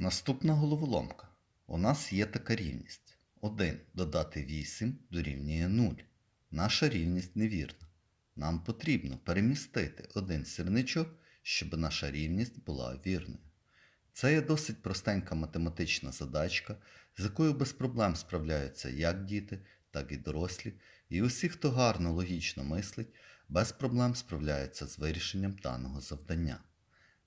Наступна головоломка. У нас є така рівність. 1 додати 8 дорівнює 0. Наша рівність невірна. Нам потрібно перемістити один сірничок, щоб наша рівність була вірною. Це є досить простенька математична задачка, з якою без проблем справляються як діти, так і дорослі, і усі, хто гарно логічно мислить, без проблем справляються з вирішенням даного завдання.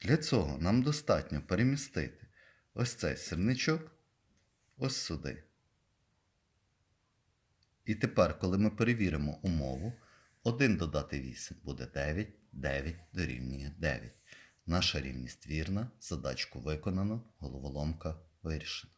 Для цього нам достатньо перемістити ось цей сірничок ось сюди. І тепер, коли ми перевіримо умову, 1 додати 8 буде 9, 9 дорівнює 9. Наша рівність вірна, задачку виконано, головоломка вирішена.